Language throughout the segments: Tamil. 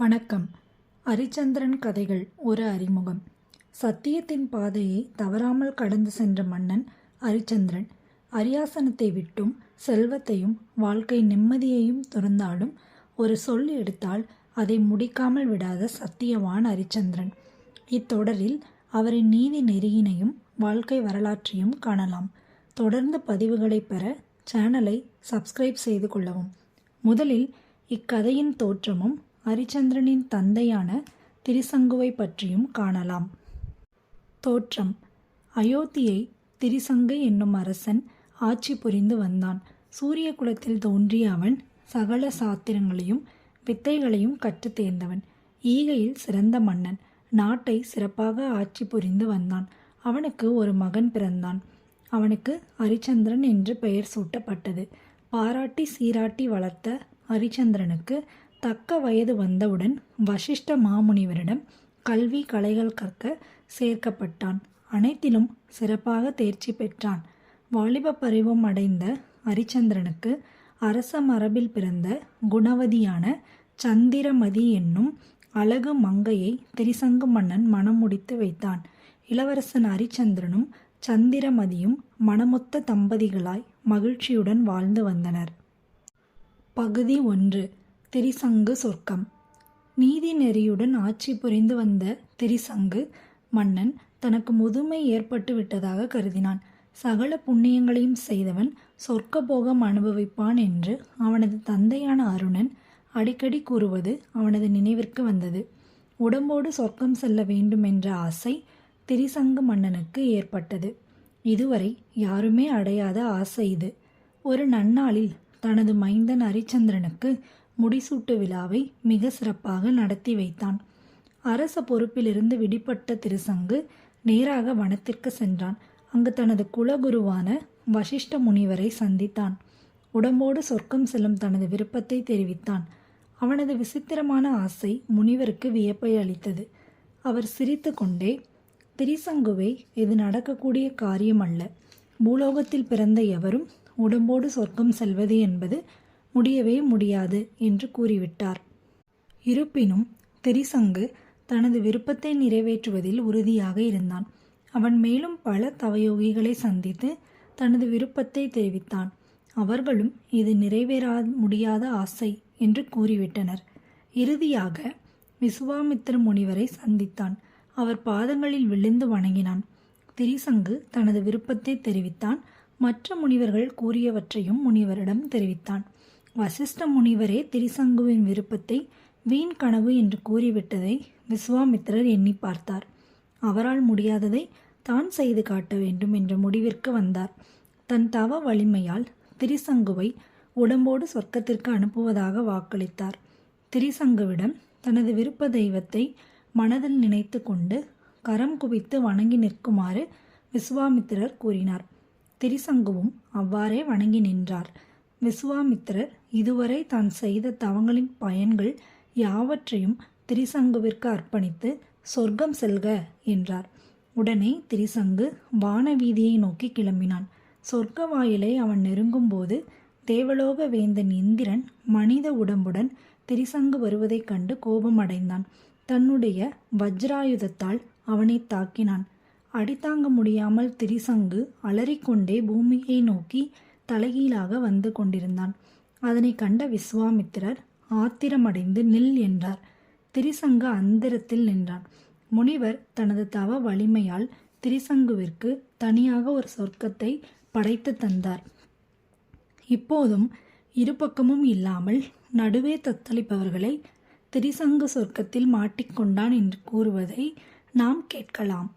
வணக்கம். அரிச்சந்திரன் கதைகள் ஒரு அறிமுகம். சத்தியத்தின் பாதையை தவறாமல் கடந்து சென்ற மன்னன் அரிச்சந்திரன். அரியாசனத்தை விட்டும் செல்வத்தையும் வாழ்க்கை நிம்மதியையும் துறந்தாலும் ஒரு சொல் எடுத்தால் அதை முடிக்காமல் விடாத சத்தியவான் அரிச்சந்திரன். இத்தொடரில் அவரின் நீதி நெறியினையும் வாழ்க்கை வரலாற்றையும் காணலாம். தொடர்ந்து பதிவுகளை பெற சேனலை சப்ஸ்கிரைப் செய்து கொள்ளவும். முதலில் இக்கதையின் தோற்றமும் ஹரிச்சந்திரனின் தந்தையான திரிசங்குவை பற்றியும் காணலாம். தோற்றம். அயோத்தியை திரிசங்கு என்னும் அரசன் ஆட்சி புரிந்து வந்தான். சூரிய குலத்தில் தோன்றிய அவன் சகல சாத்திரங்களையும் வித்தைகளையும் கற்றுத் தேர்ந்தவன். ஈகையில் சிறந்த மன்னன். நாட்டை சிறப்பாக ஆட்சி புரிந்து வந்தான். அவனுக்கு ஒரு மகன் பிறந்தான். அவனுக்கு ஹரிச்சந்திரன் என்று பெயர் சூட்டப்பட்டது. பாராட்டி சீராட்டி வளர்த்த ஹரிச்சந்திரனுக்கு தக்க வயது வந்தவுடன் வசிஷ்ட மாமுனிவரிடம் கல்வி கலைகள் கற்க சேர்க்கப்பட்டான். அனைத்திலும் சிறப்பாக தேர்ச்சி பெற்றான். வாலிப பருவம் அடைந்த ஹரிச்சந்திரனுக்கு அரச மரபில் பிறந்த குணவதியான சந்திரமதி என்னும் அழகு மங்கையை திரிசங்கு மன்னன் மனம் முடித்து வைத்தான். இளவரசன் அரிச்சந்திரனும் சந்திரமதியும் மனமொத்த தம்பதிகளாய் மகிழ்ச்சியுடன் வாழ்ந்து வந்தனர். பகுதி ஒன்று. திரிசங்கு சொர்க்கம். நீதி நெறியுடன் ஆட்சி புரிந்து வந்த திரிசங்கு மன்னன் தனக்கு முதுமை ஏற்பட்டு விட்டதாக கருதினான். சகல புண்ணியங்களையும் செய்தவன் சொர்க்க போகம் அனுபவிப்பான் என்று அவனது தந்தையான அருணன் அடிக்கடி கூறுவது அவனது நினைவிற்கு வந்தது. உடம்போடு சொர்க்கம் செல்ல வேண்டும் என்ற ஆசை திரிசங்கு மன்னனுக்கு ஏற்பட்டது. இதுவரை யாருமே அடையாத ஆசை இது. ஒரு நன்னாளில் தனது மைந்தன் அரிச்சந்திரனுக்கு முடிசூட்டு விழாவை மிக சிறப்பாக நடத்தி வைத்தான். அரச பொறுப்பிலிருந்து விடுபட்ட திருசங்கு நேராக வனத்திற்கு சென்றான். அங்கு தனது குலகுருவான வசிஷ்ட முனிவரை சந்தித்தான். உடம்போடு சொர்க்கம் செல்லும் தனது விருப்பத்தை தெரிவித்தான். அவனது விசித்திரமான ஆசை முனிவருக்கு வியப்பை அளித்தது. அவர் சிரித்து கொண்டே திரிசங்குவை இது நடக்கக்கூடிய காரியம் அல்ல பூலோகத்தில் பிறந்த எவரும் உடம்போடு சொர்க்கம் செல்வது என்பது முடியவே முடியாது என்று கூறிவிட்டார். இருப்பினும் திரிசங்கு தனது விருப்பத்தை நிறைவேற்றுவதில் உறுதியாக இருந்தான். அவன் மேலும் பல தவயோகிகளை சந்தித்து தனது விருப்பத்தை தெரிவித்தான். அவர்களும் இது நிறைவேறா முடியாத ஆசை என்று கூறிவிட்டனர். இறுதியாக விசுவாமித்திர முனிவரை சந்தித்தான். அவர் பாதங்களில் விழுந்து வணங்கினான். திரிசங்கு தனது விருப்பத்தை தெரிவித்தான். மற்ற முனிவர்கள் கூறியவற்றையும் முனிவரிடம் தெரிவித்தான். வசிஷ்ட முனிவரே திரிசங்குவின் விருப்பத்தை வீண் கனவு என்று கூறிவிட்டதை விஸ்வாமித்திரர் எண்ணி பார்த்தார். அவரால் முடியாததை தான் செய்து காட்ட வேண்டும் என்ற முடிவிற்கு வந்தார். தன் தவ வலிமையால் திரிசங்குவை உடம்போடு சொர்க்கத்திற்கு அனுப்புவதாக வாக்களித்தார். திரிசங்குவிடம் தனது விருப்ப தெய்வத்தை மனதில் நினைத்து கொண்டு கரம் குவித்து வணங்கி நிற்குமாறு விஸ்வாமித்திரர் கூறினார். திரிசங்குவும் அவ்வாறே வணங்கி நின்றார். விஸ்வாமித்திரர் இதுவரை தான் செய்த தவங்களின் பயன்கள் யாவற்றையும் திரிசங்குவிற்கு அர்ப்பணித்து சொர்க்கம் செல்க என்றார். உடனே திரிசங்கு வானவீதியை நோக்கி கிளம்பினான். சொர்க்க வாயிலை அவன் நெருங்கும்போது தேவலோக வேந்தன் இந்திரன் மனித உடம்புடன் திரிசங்கு வருவதைக் கண்டு கோபமடைந்தான். தன்னுடைய வஜ்ராயுதத்தால் அவனை தாக்கினான். அடித்தாங்க முடியாமல் திரிசங்கு அலறிக்கொண்டே பூமியை நோக்கி தலைகீழாக வந்து கொண்டிருந்தான். அதனை கண்ட விஸ்வாமித்திரர் ஆத்திரமடைந்து நில் என்றார். திரிசங்கு அந்தரத்தில் நின்றான். முனிவர் தனது தவ வலிமையால் திரிசங்குவிற்கு தனியாக ஒரு சொர்க்கத்தை படைத்து தந்தார். இப்போதும் இருபக்கமும் இல்லாமல் நடுவே தத்தளிப்பவர்களை திரிசங்கு சொர்க்கத்தில் மாட்டிக்கொண்டான் என்று கூறுவதை நாம் கேட்கலாம்.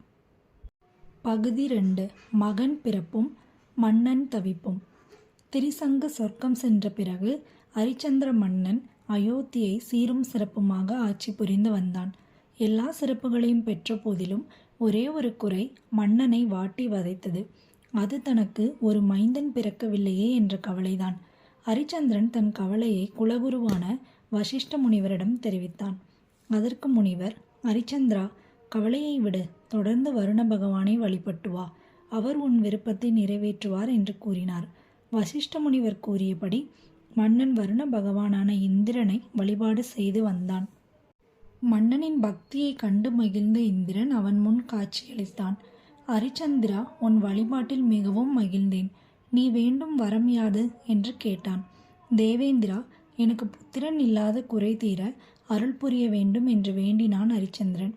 பகுதி ரெண்டு. மகன் பிறப்பும் மன்னன் தவிப்பும். திரிசங்கு சொர்க்கம் சென்ற பிறகு அரிச்சந்திர மன்னன் அயோத்தியை சீரும் சிறப்புமாக ஆட்சி புரிந்து வந்தான். எல்லா சிறப்புகளையும் பெற்ற போதிலும் ஒரே ஒரு குறை மன்னனை வாட்டி வதைத்தது. அது தனக்கு ஒரு மைந்தன் பிறக்கவில்லையே என்ற கவலைதான். அரிச்சந்திரன் தன் கவலையை குலகுருவான வசிஷ்ட முனிவரிடம் தெரிவித்தான். அதற்கு முனிவர் அரிச்சந்திரா கவலையை விடு. தொடர்ந்து வருண பகவானை வழிபட்டு வா. அவர் உன் விருப்பத்தை நிறைவேற்றுவார் என்று கூறினார். வசிஷ்ட முனிவர் கூறியபடி மன்னன் வருண பகவானான இந்திரனை வழிபாடு செய்து வந்தான். மன்னனின் பக்தியைக் கண்டு மகிழ்ந்த இந்திரன் அவன் முன் காட்சியளித்தான். அரிச்சந்திரா உன் வழிபாட்டில் மிகவும் மகிழ்ந்தேன். நீ வேண்டும் வரம் யாது என்று கேட்டான். தேவேந்திரா எனக்கு புத்திரன் இல்லாத குறை தீர அருள் புரிய வேண்டும் என்று வேண்டினான் அரிச்சந்திரன்.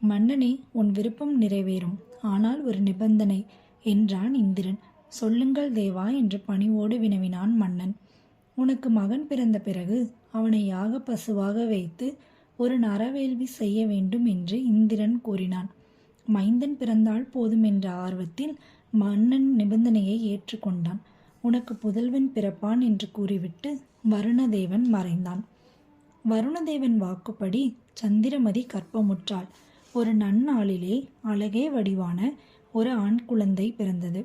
மன்னனே உன் விருப்பம் நிறைவேறும். ஆனால் ஒரு நிபந்தனை என்றான் இந்திரன். சொல்லுங்கள் தேவா என்று பணிவோடு வினவினான் மன்னன். உனக்கு மகன் பிறந்த பிறகு அவனை யாக பசுவாக வைத்து ஒரு நரவேள்வி செய்ய வேண்டும் என்று இந்திரன் கூறினான். மைந்தன் பிறந்தால் போதும் என்ற ஆர்வத்தில் மன்னன் நிபந்தனையை ஏற்றுக்கொண்டான். உனக்கு புதல்வன் பிறப்பான் என்று கூறிவிட்டு வருணதேவன் மறைந்தான். வருணதேவன் வாக்குப்படி சந்திரமதி கற்பமுற்றாள். ஒரு நன்னாளிலே அழகே வடிவான ஒரு ஆண் குழந்தை பிறந்தது.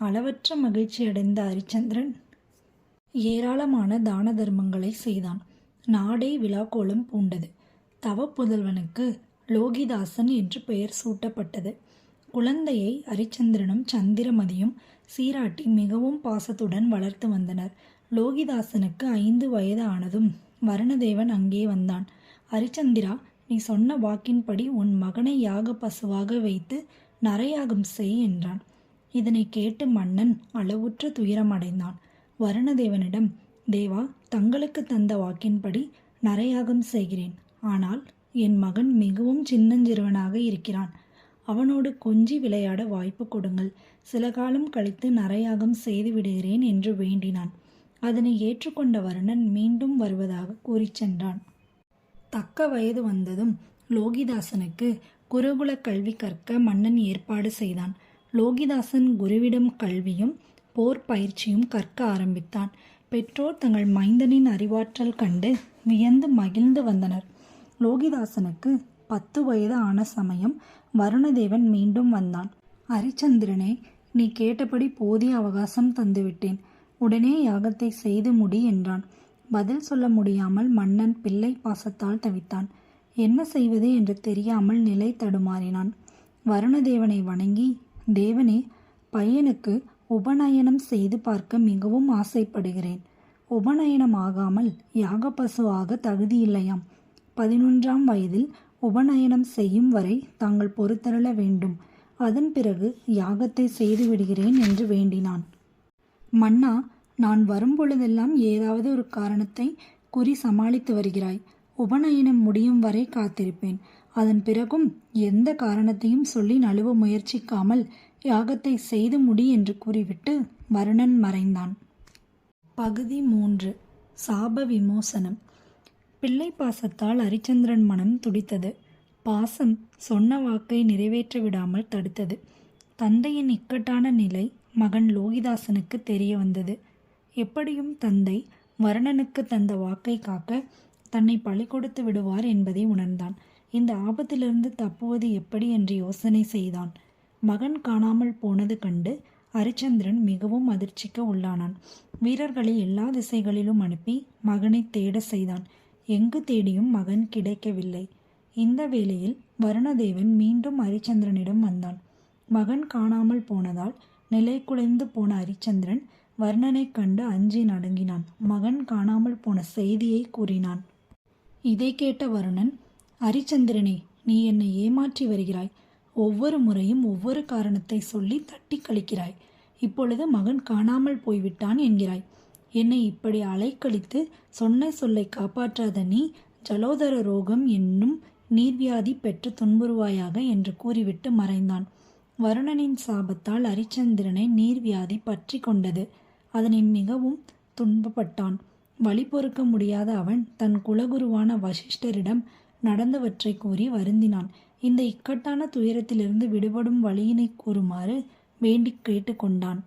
அளவற்ற மகிழ்ச்சி அடைந்த ஹரிச்சந்திரன் ஏராளமான தான தர்மங்களை செய்தான். நாடே விழாக்கோலம் பூண்டது. தவ புதல்வனுக்கு லோகிதாசன் என்று பெயர் சூட்டப்பட்டது. குழந்தையை ஹரிச்சந்திரனும் சந்திரமதியும் சீராட்டி மிகவும் பாசத்துடன் வளர்த்து வந்தனர். லோகிதாசனுக்கு ஐந்து வயது ஆனதும் வருணதேவன் அங்கே வந்தான். ஹரிச்சந்திரா நீ சொன்ன வாக்கின்படி உன் மகனை யாக பசுவாக வைத்து நரையாகம் செய் என்றான். இதனை கேட்டு மன்னன் அளவுற்ற துயரமடைந்தான். வருணதேவனிடம் தேவா தங்களுக்கு தந்த வாக்கின்படி நரையாகம் செய்கிறேன். ஆனால் என் மகன் மிகவும் சின்னஞ்சிறுவனாக இருக்கிறான். அவனோடு கொஞ்சி விளையாட வாய்ப்பு கொடுங்கள். சில காலம் கழித்து நரையாகம் செய்து விடுகிறேன் என்று வேண்டினான். அதனை ஏற்றுக்கொண்ட வருணன் மீண்டும் வருவதாக கூறிச் சென்றான். தக்க வயது வந்ததும் லோகிதாசனுக்கு குருகுல கல்வி கற்க மன்னன் ஏற்பாடு செய்தான். லோகிதாசன் குருவிடம் கல்வியும் போர் பயிற்சியும் கற்க ஆரம்பித்தான். பெற்றோர் தங்கள் மைந்தனின் அறிவாற்றல் கண்டு வியந்து மகிழ்ந்து வந்தனர். லோகிதாசனுக்கு பத்து வயது ஆன சமயம் வருணதேவன் மீண்டும் வந்தான். ஹரிச்சந்திரனே நீ கேட்டபடி போதிய அவகாசம் தந்துவிட்டேன். உடனே யாகத்தை செய்து முடி என்றான். பதில் சொல்ல முடியாமல் மன்னன் பிள்ளை பாசத்தால் தவித்தான். என்ன செய்வது? என்று தெரியாமல் நிலை தடுமாறினான். வருணதேவனை வணங்கி தேவனே பையனுக்கு உபநயனம் செய்து பார்க்க மிகவும் ஆசைப்படுகிறேன். உபநயனம் ஆகாமல் யாக பசுவாக தகுதியில்லையாம். பதினொன்றாம் வயதில் உபநயனம் செய்யும் வரை தாங்கள் பொறுத்தருள வேண்டும். அதன் பிறகு யாகத்தை செய்து விடுகிறேன் என்று வேண்டினான். மன்னா நான் வரும்பொழுதெல்லாம் ஏதாவது ஒரு காரணத்தை குறி சமாளித்து வருகிறாய். உபநயனம் முடியும் வரை காத்திருப்பேன். அதன் பிறகும் எந்த காரணத்தையும் சொல்லி நழுவ முயற்சிக்காமல் யாகத்தை செய்து முடி என்று கூறிவிட்டு வருணன் மறைந்தான். பகுதி மூன்று. சாப விமோசனம். பிள்ளை பாசத்தால் ஹரிச்சந்திரன் மனம் துடித்தது. பாசம் சொன்ன வாக்கை நிறைவேற்ற விடாமல் தடுத்தது. தந்தையின் இக்கட்டான நிலை மகன் லோகிதாசனுக்கு தெரிய வந்தது. எப்படியும் தந்தை வருணனுக்கு தந்த வாக்கை காக்க தன்னை பழி கொடுத்து விடுவார் என்பதை உணர்ந்தான். இந்த ஆபத்திலிருந்து தப்புவது எப்படி என்று யோசனை செய்தான். மகன் காணாமல் போனது கண்டு ஹரிச்சந்திரன் மிகவும் அதிர்ச்சிக்கு உள்ளானான். வீரர்களை எல்லா திசைகளிலும் அனுப்பி மகனை தேட செய்தான். எங்கு தேடியும் மகன் கிடைக்கவில்லை. இந்த வேளையில் வருணதேவன் மீண்டும் ஹரிச்சந்திரனிடம் வந்தான். மகன் காணாமல் போனதால் நிலை குலைந்து போன ஹரிச்சந்திரன் வர்ணனைக் கண்டு அஞ்சி நடுங்கினான். மகன் காணாமல் போன செய்தியை கூறினான். இதை கேட்ட வருணன் ஹரிச்சந்திரனே நீ என்னை ஏமாற்றி வருகிறாய். ஒவ்வொரு முறையும் ஒவ்வொரு காரணத்தை சொல்லி தட்டி கழிக்கிறாய். இப்பொழுது மகன் காணாமல் போய்விட்டான் என்கிறாய். என்னை இப்படி அலைக்கழித்து சொன்ன சொல்லை காப்பாற்றாத நீ ஜலோதர ரோகம் என்னும் நீர்வியாதி பெற்று துன்புறுவாயாக என்று கூறிவிட்டு மறைந்தான். வருணனின் சாபத்தால் ஹரிச்சந்திரனை நீர்வியாதி பற்றி கொண்டது. அதனை மிகவும் துன்பப்பட்டான். வழி பொறுக்க முடியாத அவன் தன் குலகுருவான வசிஷ்டரிடம் நடந்தவற்றை கூறி வருந்தினான். இந்த இக்கட்டான துயரத்திலிருந்து விடுபடும் வழியினை கூறுமாறு வேண்டி கேட்டுக்கொண்டான்.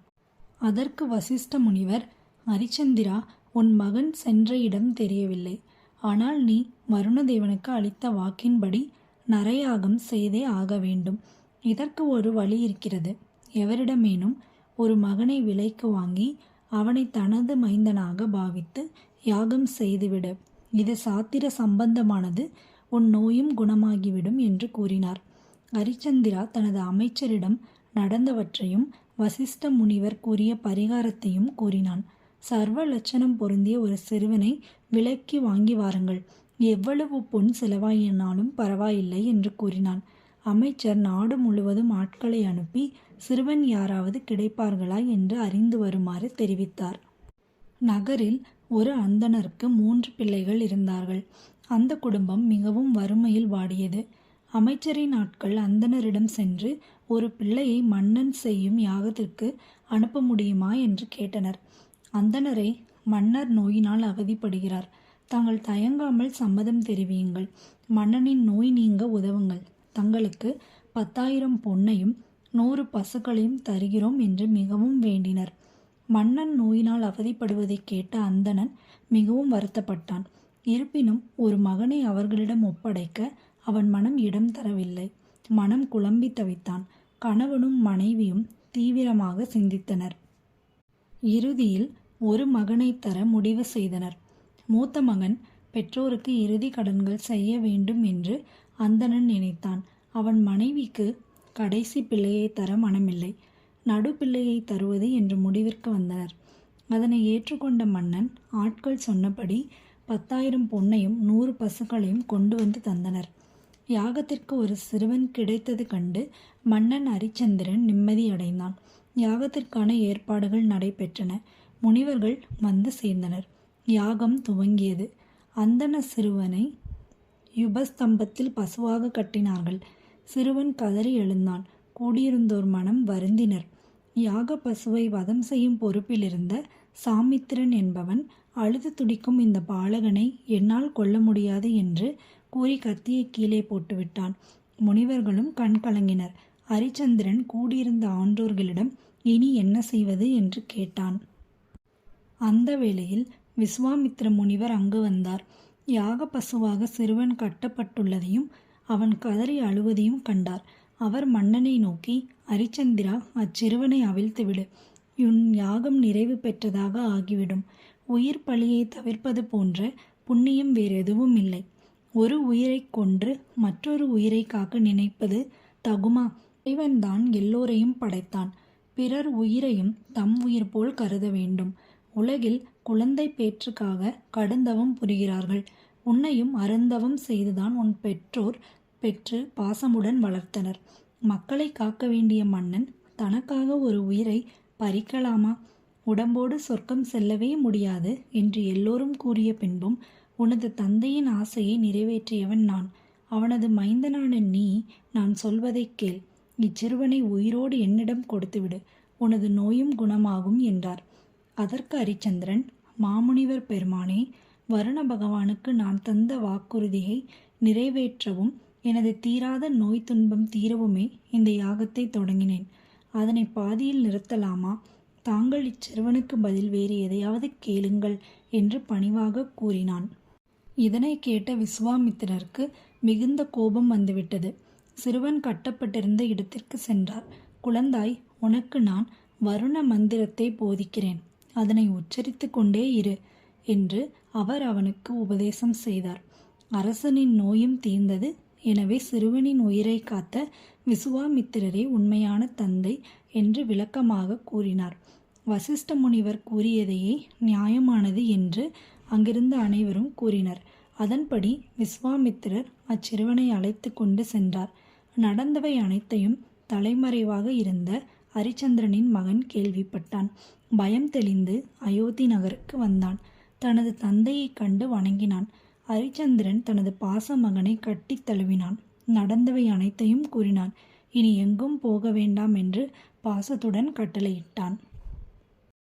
அதற்கு வசிஷ்ட முனிவர் ஹரிச்சந்திரா உன் மகன் சென்ற இடம் தெரியவில்லை. ஆனால் நீ வருணதேவனுக்கு அளித்த வாக்கின்படி நரையாகம் செய்தே ஆக வேண்டும். இதற்கு ஒரு வழி இருக்கிறது. எவரிடமேனும் ஒரு மகனை விலைக்கு வாங்கி அவனை தனது மைந்தனாக பாவித்து யாகம் செய்துவிடு. இது சாத்திர சம்பந்தமானது. உன் நோயும் குணமாகிவிடும் என்று கூறினார். ஹரிச்சந்திரா தனது அமைச்சரிடம் நடந்தவற்றையும் வசிஷ்ட முனிவர் கூறிய பரிகாரத்தையும் கூறினான். சர்வ லட்சணம் பொருந்திய ஒரு சிறுவனை விலைக்கு வாங்கி வாருங்கள். எவ்வளவு பொன் செலவாயினாலும் பரவாயில்லை என்று கூறினான். அமைச்சர் நாடு முழுவதும் ஆட்களை அனுப்பி சிறுவன் யாராவது கிடைப்பார்களா என்று அறிந்து வருமாறு தெரிவித்தார். நகரில் ஒரு அந்தணருக்கு மூன்று பிள்ளைகள் இருந்தார்கள். அந்த குடும்பம் மிகவும் வறுமையில் வாடியது. அமைச்சரின் ஆட்கள் அந்தணரிடம் சென்று ஒரு பிள்ளையை மன்னன் செய்யும் யாகத்திற்கு அனுப்ப முடியுமா என்று கேட்டனர். அந்தணரை மன்னர் நோயினால் அவதிப்படுகிறார். தாங்கள் தயங்காமல் சம்மதம் தெரிவியுங்கள். மன்னனின் நோய் நீங்க உதவுங்கள். தங்களுக்கு பத்தாயிரம் பொன்னையும் நூறு பசுக்களையும் தருகிறோம் என்று மிகவும் வேண்டினர். மன்னன் நோயினால் அவதிப்படுவதை கேட்ட அந்தணன் மிகவும் வருத்தப்பட்டான். இருப்பினும் ஒரு மகனை அவர்களிடம் ஒப்படைக்க அவன் மனம் இடம் தரவில்லை. மனம் குழம்பி தவித்தான். கணவனும் மனைவியும் தீவிரமாக சிந்தித்தனர். இறுதியில் ஒரு மகனை தர முடிவு செய்தனர். மூத்த மகன் பெற்றோருக்கு இறுதி கடன்கள் செய்ய வேண்டும் என்று அந்தணன் நினைத்தான். அவன் மனைவிக்கு கடைசி பிள்ளையை தர மனமில்லை. நடு பிள்ளையை தருவது என்று முடிவிற்கு வந்தனர். அதனை ஏற்றுக்கொண்ட மன்னன் ஆட்கள் சொன்னபடி பத்தாயிரம் பொன்னையும் நூறு பசுக்களையும் கொண்டு வந்து தந்தனர். யாகத்திற்கு ஒரு சிறுவன் கிடைத்தது கண்டு மன்னன் ஹரிச்சந்திரன் நிம்மதியடைந்தான். யாகத்திற்கான ஏற்பாடுகள் நடைபெற்றன. முனிவர்கள் வந்து சேர்ந்தனர். யாகம் துவங்கியது. அந்தன சிறுவனை யுபஸ்தம்பத்தில் பசுவாக கட்டினார்கள். சிறுவன் கதறி எழுந்தான். கூடியிருந்தோர் மனம் வருந்தினர். யாக பசுவை வதம் செய்யும் பொறுப்பிலிருந்த சாமித்திரன் என்பவன் அழுது துடிக்கும் இந்த பாலகனை என்னால் கொல்ல முடியாது என்று கூறி கத்தியை கீழே போட்டுவிட்டான். முனிவர்களும் கண் கலங்கினர். ஹரிச்சந்திரன் கூடியிருந்த ஆன்றோர்களிடம் இனி என்ன செய்வது? என்று கேட்டான். அந்த வேளையில் விஸ்வாமித்திர முனிவர் அங்கு வந்தார். யாக பசுவாக சிறுவன் கட்டப்பட்டுள்ளதையும் அவன் கதறி அழுவதையும் கண்டார். அவர் மன்னனை நோக்கி ஹரிச்சந்திரா அச்சிறுவனை அவிழ்த்துவிடு. உன் யாகம் நிறைவு பெற்றதாக ஆகிவிடும். உயிர் பலியை தவிர்ப்பது போன்ற புண்ணியம் வேறு எதுவும் இல்லை. ஒரு உயிரை கொன்று மற்றொரு உயிரை காக்க நினைப்பது தகுமா? இவன்தான் எல்லோரையும் படைத்தான். பிறர் உயிரையும் தம் உயிர் போல் கருத வேண்டும். உலகில் குழந்தை பேற்றுக்காக கடுந்தவம் புரிகிறார்கள். உன்னையும் அருந்தவம் செய்துதான் உன் பெற்றோர் பெற்று பாசமுடன் வளர்த்தனர். மக்களை காக்க வேண்டிய மன்னன் தனக்காக ஒரு உயிரை பறிக்கலாமா? உடம்போடு சொர்க்கம் செல்லவே முடியாது என்று எல்லோரும் கூறிய பின்பும் உனது தந்தையின் ஆசையை நிறைவேற்றியவன் நான். அவனது மைந்தனான நீ நான் சொல்வதைக் கேள். இச்சிறுவனை உயிரோடு என்னிடம் கொடுத்துவிடு. உனது நோயும் குணமாகும் என்றார். அதற்கு ஹரிச்சந்திரன் மாமுனிவர் பெருமானே வருண பகவானுக்கு நான் தந்த வாக்குறுதியை நிறைவேற்றவும் எனது தீராத நோய் துன்பம் தீரவுமே இந்த யாகத்தை தொடங்கினேன். அதனை பாதியில் நிறுத்தலாமா? தாங்கள் இச்சிறுவனுக்கு பதில் வேறு எதையாவது கேளுங்கள் என்று பணிவாக கூறினான். இதனை கேட்ட விஸ்வாமித்திரருக்கு மிகுந்த கோபம் வந்துவிட்டது. சிறுவன் கட்டப்பட்டிருந்த இடத்திற்கு சென்றார். குழந்தாய் உனக்கு நான் வருண மந்திரத்தை போதிக்கிறேன். அதனை உச்சரித்து கொண்டே இரு என்று அவர் அவனுக்கு உபதேசம் செய்தார். அரசனின் நோயும் தீர்ந்தது. எனவே சிறுவனின் உயிரை காத்த விசுவாமித்திரரே உண்மையான தந்தை என்று விளக்கமாக கூறினார். வசிஷ்ட முனிவர் கூறியதையே நியாயமானது என்று அங்கிருந்த அனைவரும் கூறினர். அதன்படி விஸ்வாமித்திரர் அச்சிறுவனை அழைத்து கொண்டு சென்றார். நடந்தவை அனைத்தையும் தலைமறைவாக இருந்த ஹரிச்சந்திரனின் மகன் கேள்விப்பட்டான். பயம் தெளிந்து அயோத்தி நகருக்கு வந்தான். தனது தந்தையைக் கண்டு வணங்கினான். ஹரிச்சந்திரன் தனது பாச மகனை கட்டித் தழுவினான். நடந்தவை அனைத்தையும் கூறினான். இனி எங்கும் போக வேண்டாம் என்று பாசத்துடன் கட்டளையிட்டான்.